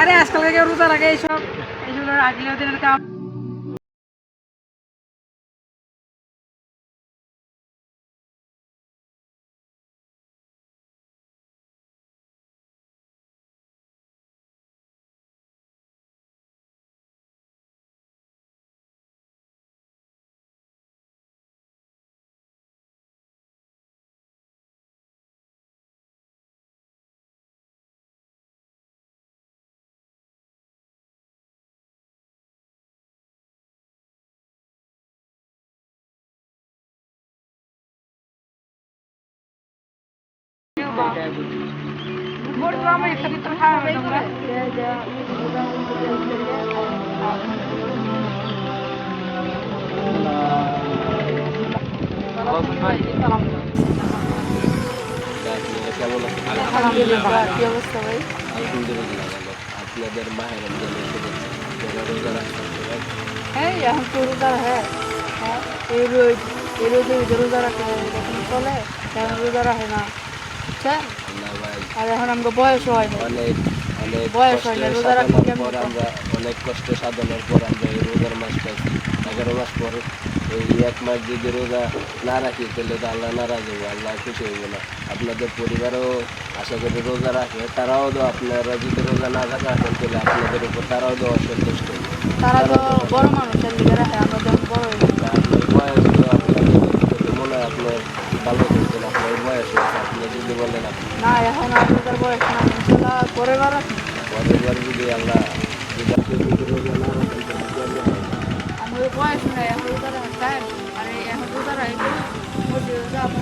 আরে আজকালকে রোজা রাখে এইসব এইসব রাখলে দিনের কাম। আপনাদের মাহের রমজানের শুভেচ্ছা যারা রোজা রাখছেন সবাই হ্যাঁ এখন তো রোজা হ্যাঁ হ্যাঁ এই রোজ এই রোজে যে রোজা রাখে যখন চলে এখন রোজা রাখে না আর এখন আমাকে বয়স হয় অনেক বয়স হয় না, রোজা কষ্ট? আমরা অনেক কষ্ট সাধনার পর আমরা এই রোজার মাস পাইছি এগারো মাস পর এই এক মাস যদি রোজা না রাখি তাহলে তো আল্লাহ নারাজ হব আল্লাহ খুশি হইব না। আপনাদের পরিবারও আশা করি রোজা রাখে তারাও তো আপনারা যদি রোজা না থাকা তাহলে আপনাদের উপর তারাও তো অসন্তুষ্ট। তারা তো বড় মানুষ এর লিগে রাখে আমরা বড় হয়ে যাই তা আপনার বয়স তো আপনার দেখে মনে হয় আপনার ভালো করছেন আপনার বয়স হয়েছে আপনি যদি বলেন আপনি রোজার বয়স না ইনশাল্লাহ পরে বার পরের আল্লাহ যদি হয়? আমার বয়স নাই রোজা রাখার টাইম এই এখন রাখব মসজিদে যাব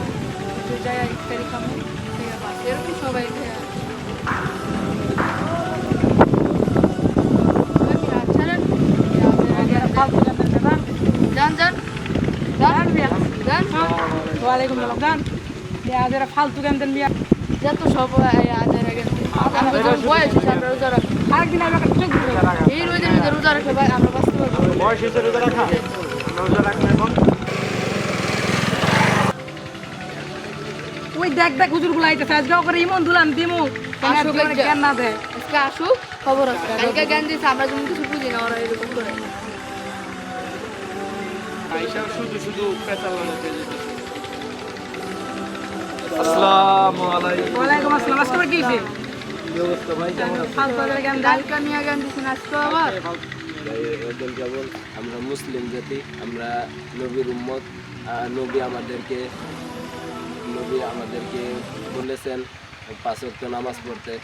যাই ঠিক আছে এরকম সবাই যান যান যান যান ওয়ালাইকুম সালাম জান পেঁয়াজের ফালতু কেন দেন মিয়া। যত সব আজের আগে আমরা যখন বয়স আমরা রোজা রাখি আরেকদিন আমি একটা চোখ এই রোজের মধ্যে রোজা রাখলে ভাই আমরা বাঁচতে পারব। বয়স হয়েছে রোজা রাখা। রোজা রাখলে এখন। ওই দেখ দেখ হুজুরগুলো আইতেছে। আজকে করে ইমন দুলাম দিমু। কেন আসুক। জ্ঞান না দেয়। আজকে আসুক খবর আছে। কালকে জ্ঞান দিয়েছে আমরা যেমন কিছু বুঝি না ওরা এরকম করে। আইসা শুধু শুধু পেঁচালানোতে আসসালামু আলাইকুম ওয়ালাইকুম আসসালাম। আজকে আবার কি হয়েছে? কি ভাই? কেমন আছেন? ফালতু ওদের জ্ঞান নিয়ে জ্ঞান দিয়েছেন আজকে আবার? কেবল আমরা মুসলিম জাতি আমরা নবীর উম্মত নবী আমাদেরকে নবী আমাদেরকে বলেছেন পাঁচ ওয়াক্ত নামাজ পড়তে।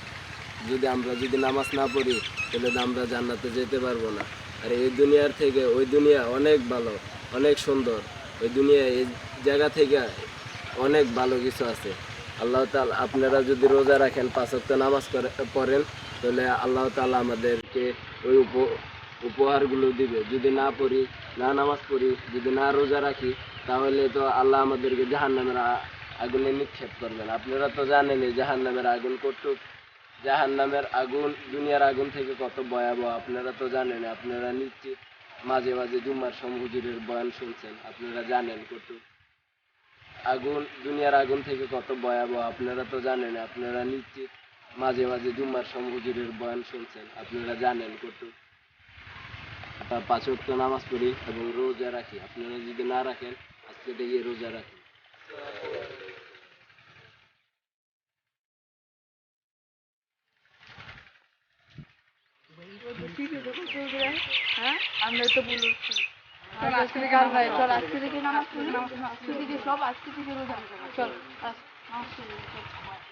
যদি আমরা যদি নামাজ না পড়ি তাহলে তো আমরা জান্নাতে যেতে পারব না। আর এই দুনিয়ার থেকে ওই দুনিয়া অনেক ভালো অনেক সুন্দর। ওই দুনিয়া এই জায়গা থেকে অনেক ভালো কিছু আছে। আল্লাহ তাআলা, আপনারা যদি রোজা রাখেন, পাঁচ ওয়াক্ত নামাজ পড়েন, তাহলে আল্লাহ তাআলা আমাদেরকে ওই উপ, উপহারগুলো দিবে। যদি না পড়ি, না নামাজ পড়ি, যদি না রোজা রাখি, তাহলে তো আল্লাহ আমাদেরকে জাহান নামের আগুনে নিক্ষেপ করবেন। আপনারা তো জানেনই জাহান নামের আগুন কটুক জাহান নামের আগুন, দুনিয়ার আগুন থেকে কত ভয়াবহ, আপনারা তো জানেন আপনারা নিশ্চিত মাঝে মাঝে জুম্মার সমহুজুরের বয়ান শুনছেন। আপনারা জানেন কটুক আগুন, দুনিয়ার আগুন থেকে কত ভয়াবহ, আপনারা তো জানেন, আপনারা নিশ্চিত মাঝে মাঝে জুম্মার সমহুজুরের বয়ান শুনছেন, আপনারা জানেন কটুক পাঁচ ওয়াক্ত নামাজ পড়ি এবং রোজা রাখি, আপনারা যদি না রাখেন, আজকে থেকে রোজা রাখি। হ্যাঁ আমরা তো বলছি। আজকে থেকে ভাই চল, আজকে থেকে নামাজ পড়ি। আজকে সব আজকে থেকে রোজা। চল নামাজ পড়ি